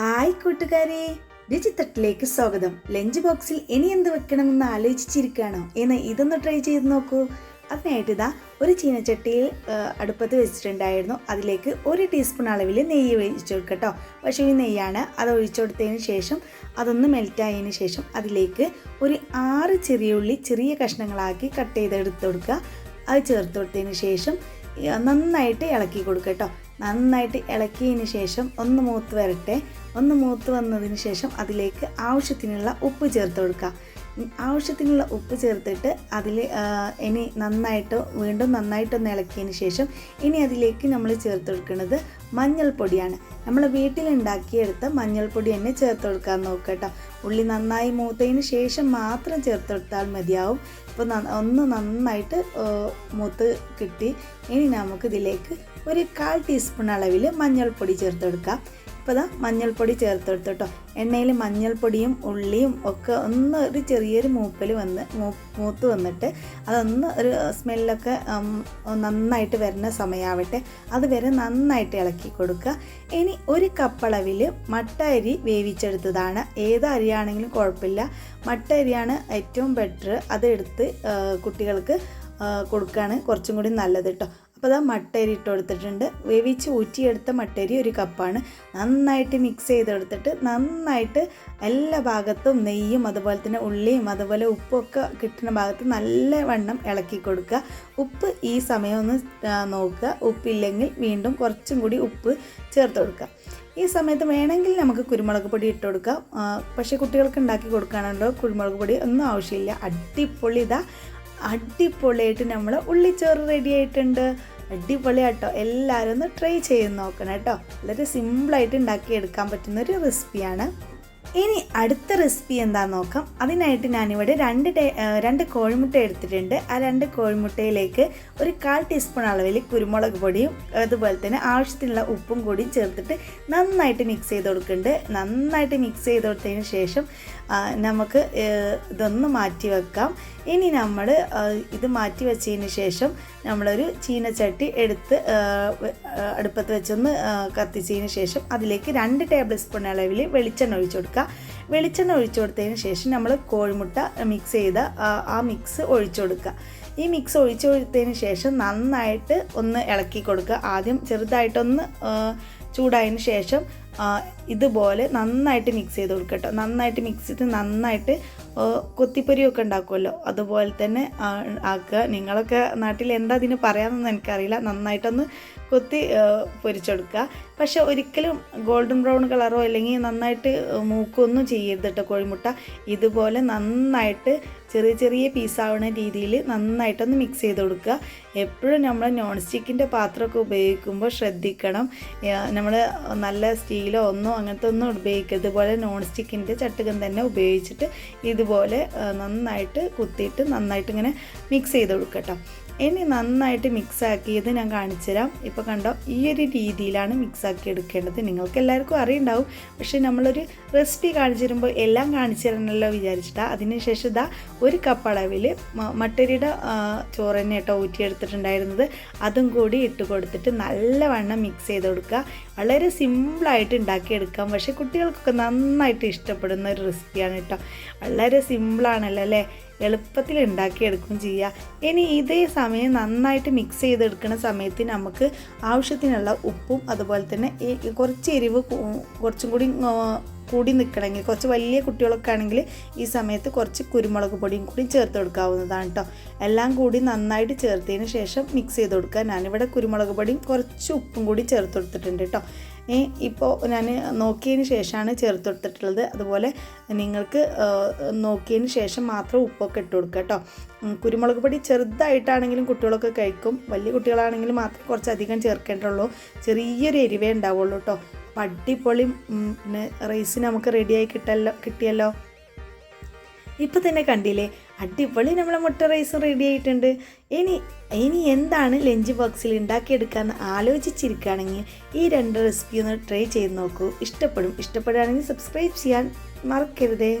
Hi കൂട്ടുകാരെ. രുചിത്തട്ടിലേക്ക് സ്വാഗതം. Lunch ബോക്സിൽ ഇനി എന്ത് വെക്കണമെന്ന് ആലോചിച്ചിരിക്കുകയാണോ? എന്ന് ഇതൊന്ന് ട്രൈ ചെയ്ത് നോക്കൂ. അതിനായിട്ട് ഇതാ ഒരു ചീനച്ചട്ടിയിൽ അടുപ്പത്ത് വെച്ചിട്ടുണ്ടായിരുന്നു. അതിലേക്ക് ഒരു ടീസ്പൂൺ അളവിൽ നെയ്യ് ഒഴിച്ചു കൊടുക്കട്ടോ. പക്ഷേ ഈ നെയ്യാണ് അത് ഒഴിച്ചു കൊടുത്തതിന് ശേഷം അതൊന്ന് മെൽറ്റായതിന് ശേഷം അതിലേക്ക് ഒരു ആറ് ചെറിയ ഉള്ളി ചെറിയ കഷ്ണങ്ങളാക്കി കട്ട് ചെയ്തെടുത്ത് കൊടുക്കുക. അത് ചേർത്ത് കൊടുത്തതിന് ശേഷം നന്നായിട്ട് ഇളക്കി കൊടുക്കുക കേട്ടോ നന്നായിട്ട് ഇളക്കിയതിന് ശേഷം ഒന്ന് മൂത്ത് വരട്ടെ. ഒന്ന് മൂത്ത് വന്നതിന് ശേഷം അതിലേക്ക് ആവശ്യത്തിനുള്ള ഉപ്പ് ചേർത്ത് കൊടുക്കുക ആവശ്യത്തിനുള്ള ഉപ്പ് ചേർത്തിട്ട് അതിൽ ഇനി നന്നായിട്ട് വീണ്ടും നന്നായിട്ടൊന്ന് ഇളക്കിയതിന് ശേഷം ഇനി അതിലേക്ക് നമ്മൾ ചേർത്ത് കൊടുക്കുന്നത് മഞ്ഞൾപ്പൊടിയാണ്. നമ്മൾ വീട്ടിലുണ്ടാക്കിയെടുത്ത മഞ്ഞൾപ്പൊടി തന്നെ ചേർത്ത് കൊടുക്കാൻ നോക്കുക കേട്ടോ. ഉള്ളി നന്നായി മൂത്തതിന് ശേഷം മാത്രം ചേർത്ത് കൊടുത്താൽ മതിയാവും ഇപ്പോൾ ഒന്ന് നന്നായിട്ട് മൂത്ത് കിട്ടി. ഇനി നമുക്ക് ഇതിലേക്ക് ഒരു കാൽ ടീസ്പൂൺ അളവിൽ മഞ്ഞൾപ്പൊടി ചേർത്ത് കൊടുക്കാം ഇപ്പോൾ ഇതാ മഞ്ഞൾപ്പൊടി ചേർത്തെടുത്തു കേട്ടോ എണ്ണയിൽ മഞ്ഞൾപ്പൊടിയും ഉള്ളിയും ഒക്കെ ഒന്ന് ഒരു ചെറിയൊരു മൂപ്പൽ വന്ന് മൂത്ത് വന്നിട്ട് അതൊന്ന് ഒരു സ്മെല്ലൊക്കെ നന്നായിട്ട് വരുന്ന സമയമാവട്ടെ അതുവരെ നന്നായിട്ട് ഇളക്കി കൊടുക്കുക. ഇനി ഒരു കപ്പളവിൽ മട്ട അരി വേവിച്ചെടുത്തതാണ്. ഏത് അരിയാണെങ്കിലും കുഴപ്പമില്ല. മട്ട അരിയാണ് ഏറ്റവും ബെറ്റർ അതെടുത്ത് കുട്ടികൾക്ക് കൊടുക്കുകയാണ് കുറച്ചും കൂടി നല്ലത് കേട്ടോ അപ്പോൾ അതാ മട്ടരി ഇട്ട് കൊടുത്തിട്ടുണ്ട്. വേവിച്ച് ഊറ്റിയെടുത്ത മട്ടരി ഒരു കപ്പാണ്. നന്നായിട്ട് മിക്സ് ചെയ്തെടുത്തിട്ട് നന്നായിട്ട് എല്ലാ ഭാഗത്തും നെയ്യും അതുപോലെ തന്നെ ഉള്ളിയും അതുപോലെ ഉപ്പൊക്കെ കിട്ടുന്ന ഭാഗത്ത് നല്ല വണ്ണം ഇളക്കി കൊടുക്കുക. ഉപ്പ് ഈ സമയം ഒന്ന് നോക്കുക. ഉപ്പില്ലെങ്കിൽ വീണ്ടും കുറച്ചും കൂടി ഉപ്പ് ചേർത്ത് കൊടുക്കുക. ഈ സമയത്ത് വേണമെങ്കിൽ നമുക്ക് കുരുമുളക് പൊടി ഇട്ട് കൊടുക്കാം. പക്ഷേ കുട്ടികൾക്ക് ഉണ്ടാക്കി കൊടുക്കുകയാണല്ലോ കുരുമുളക് പൊടി ഒന്നും ആവശ്യമില്ല. അടിപൊളി ഇതാ. അടിപൊളിയായിട്ട് നമ്മൾ ഉള്ളിച്ചോറ് റെഡി ആയിട്ടുണ്ട്. അടിപൊളിയാട്ടോ. എല്ലാവരും ഒന്ന് ട്രൈ ചെയ്ത് നോക്കണം കേട്ടോ. വളരെ സിമ്പിളായിട്ട് ഉണ്ടാക്കിയെടുക്കാൻ പറ്റുന്ന ഒരു റെസിപ്പിയാണ് ഇനി അടുത്ത റെസിപ്പി എന്താണെന്ന് നോക്കാം. അതിനായിട്ട് ഞാനിവിടെ രണ്ട് ടേ- രണ്ട് കോഴിമുട്ട എടുത്തിട്ടുണ്ട്. ആ രണ്ട് കോഴിമുട്ടയിലേക്ക് ഒരു കാൽ ടീസ്പൂൺ അളവിൽ കുരുമുളക് പൊടിയും അതുപോലെ തന്നെ ആവശ്യത്തിനുള്ള ഉപ്പും കൂടി ചേർത്തിട്ട് നന്നായിട്ട് മിക്സ് ചെയ്ത് കൊടുക്കുന്നുണ്ട്. നന്നായിട്ട് മിക്സ് ചെയ്ത് കൊടുത്തതിന് ശേഷം നമുക്ക് ഇതൊന്ന് മാറ്റി വെക്കാം. ഇനി നമ്മൾ ഇത് മാറ്റി വെച്ചതിന് ശേഷം നമ്മളൊരു ചീനച്ചട്ടി എടുത്ത് അടുപ്പത്ത് വെച്ചൊന്ന് കത്തിച്ചതിന് ശേഷം അതിലേക്ക് രണ്ട് ടേബിൾ സ്പൂൺ അളവിൽ വെളിച്ചെണ്ണ ഒഴിച്ചു കൊടുക്കുക വെളിച്ചെണ്ണ ഒഴിച്ചു കൊടുത്തതിന് ശേഷം നമ്മൾ കോഴിമുട്ട മിക്സ് ചെയ്ത ആ, മിക്സ് ഒഴിച്ചു കൊടുക്കുക. ഈ മിക്സ് ഒഴിച്ചു കൊടുത്തതിന് ശേഷം നന്നായിട്ട് ഒന്ന് ഇളക്കി കൊടുക്കുക. ആദ്യം ചെറുതായിട്ടൊന്ന് ചൂടായതിന് ശേഷം ഇതുപോലെ നന്നായിട്ട് മിക്സ് ചെയ്ത് കൊടുക്കുക കേട്ടോ നന്നായിട്ട് മിക്സ് ചെയ്ത് നന്നായിട്ട് കൊത്തിപ്പൊരിയൊക്കെ ഉണ്ടാക്കുമല്ലോ. അതുപോലെ തന്നെ ആക്കുക. നിങ്ങളൊക്കെ നാട്ടിൽ എന്താ അതിന് പറയാമെന്ന് എനിക്കറിയില്ല. നന്നായിട്ടൊന്ന് കൊത്തി പൊരിച്ചെടുക്കുക. പക്ഷെ ഒരിക്കലും ഗോൾഡൻ ബ്രൗൺ കളറോ അല്ലെങ്കിൽ നന്നായിട്ട് മൂക്കൊന്നും ചെയ്യരുത് കേട്ടോ കോഴിമുട്ട. ഇതുപോലെ നന്നായിട്ട് ചെറിയ ചെറിയ പീസാവുന്ന രീതിയിൽ നന്നായിട്ടൊന്ന് മിക്സ് ചെയ്ത് കൊടുക്കുക. എപ്പോഴും നമ്മൾ നോൺ സ്റ്റിക്കിന്റെ പാത്രമൊക്കെ ഉപയോഗിക്കുമ്പോൾ ശ്രദ്ധിക്കണം. നമ്മൾ നല്ല സ്റ്റീലോ ഒന്നോ അങ്ങനത്തെ ഒന്നും ഉപയോഗിക്കരുത്. ഇതുപോലെ നോൺ സ്റ്റിക്കിന്റെ ചട്ടുകം തന്നെ ഉപയോഗിച്ചിട്ട് ഇതുപോലെ നന്നായിട്ട് കുത്തിയിട്ട് നന്നായിട്ട് ഇങ്ങനെ മിക്സ് ചെയ്ത് കൊടുക്കുക കേട്ടോ ഇനി നന്നായിട്ട് മിക്സ് ആക്കിയത് ഞാൻ കാണിച്ചുതരാം. ഇപ്പോൾ കണ്ടോ ഈ ഒരു രീതിയിലാണ് മിക്സാക്കി എടുക്കേണ്ടത്. നിങ്ങൾക്ക് എല്ലാവർക്കും അറിയുണ്ടാവും. പക്ഷേ നമ്മളൊരു റെസിപ്പി കാണിച്ചു തരുമ്പോൾ എല്ലാം കാണിച്ചു തരണമല്ലോ വിചാരിച്ചിട്ടാണ് അതിനുശേഷം ഇതാ ഒരു കപ്പ് അളവിൽ മ- മട്ടരിയുടെ ചോറ് തന്നെ കേട്ടോ ഊറ്റിയെടുത്തിട്ടുണ്ടായിരുന്നത്. അതും കൂടി ഇട്ട് കൊടുത്തിട്ട് നല്ലവണ്ണം മിക്സ് ചെയ്ത് കൊടുക്കുക. വളരെ സിമ്പിളായിട്ട് ഉണ്ടാക്കിയെടുക്കാം. പക്ഷേ കുട്ടികൾക്കൊക്കെ നന്നായിട്ട് ഇഷ്ടപ്പെടുന്ന ഒരു റെസിപ്പിയാണ് കേട്ടോ. വളരെ സിമ്പിളാണല്ലോ അല്ലേ? എളുപ്പത്തിൽ ഉണ്ടാക്കിയെടുക്കുകയും ചെയ്യുക ഇനി ഇതേ സമയം നന്നായിട്ട് മിക്സ് ചെയ്തെടുക്കുന്ന സമയത്ത് നമുക്ക് ആവശ്യത്തിനുള്ള ഉപ്പും അതുപോലെ തന്നെ കുറച്ച് എരിവ് കുറച്ചും കൂടി കൂടി നിൽക്കണമെങ്കിൽ കുറച്ച് വലിയ കുട്ടികളൊക്കെ ആണെങ്കിൽ ഈ സമയത്ത് കുറച്ച് കുരുമുളക് പൊടിയും കൂടി ചേർത്ത് കൊടുക്കാവുന്നതാണ് കേട്ടോ എല്ലാം കൂടി നന്നായിട്ട് ചേർത്തതിന് ശേഷം മിക്സ് ചെയ്ത് കൊടുക്കുക. ഞാനിവിടെ കുരുമുളക് പൊടിയും കുറച്ച് ഉപ്പും കൂടി ചേർത്ത് കൊടുത്തിട്ടുണ്ട് കേട്ടോ ഇപ്പോൾ ഞാൻ നോക്കിയതിന് ശേഷമാണ് ചേർത്ത് കൊടുത്തിട്ടുള്ളത്. അതുപോലെ നിങ്ങൾക്ക് നോക്കിയതിന് ശേഷം മാത്രം ഉപ്പൊക്കെ ഇട്ട് കൊടുക്കുക കേട്ടോ കുരുമുളക് പൊടി ചെറുതായിട്ടാണെങ്കിലും കുട്ടികളൊക്കെ കഴിക്കും. വലിയ കുട്ടികളാണെങ്കിലും മാത്രം കുറച്ചധികം ചേർക്കേണ്ടുള്ളൂ ചെറിയൊരു എരിവേ ഉണ്ടാവുള്ളൂ കേട്ടോ അപ്പം അടിപൊളി പിന്നെ റൈസ് നമുക്ക് റെഡിയായി കിട്ടല്ലോ കിട്ടിയല്ലോ. ഇപ്പം തന്നെ കണ്ടില്ലേ അടിപൊളി നമ്മളെ മുട്ട റൈസും റെഡി ആയിട്ടുണ്ട്. ഇനി ഇനി എന്താണ് ലഞ്ച് ബോക്സിൽ ഉണ്ടാക്കിയെടുക്കാമെന്ന് ആലോചിച്ചിരിക്കുകയാണെങ്കിൽ ഈ രണ്ട് റെസിപ്പി ഒന്ന് ട്രൈ ചെയ്ത് നോക്കൂ. ഇഷ്ടപ്പെടും ഇഷ്ടപ്പെടുകയാണെങ്കിൽ സബ്സ്ക്രൈബ് ചെയ്യാൻ മറക്കരുതേ.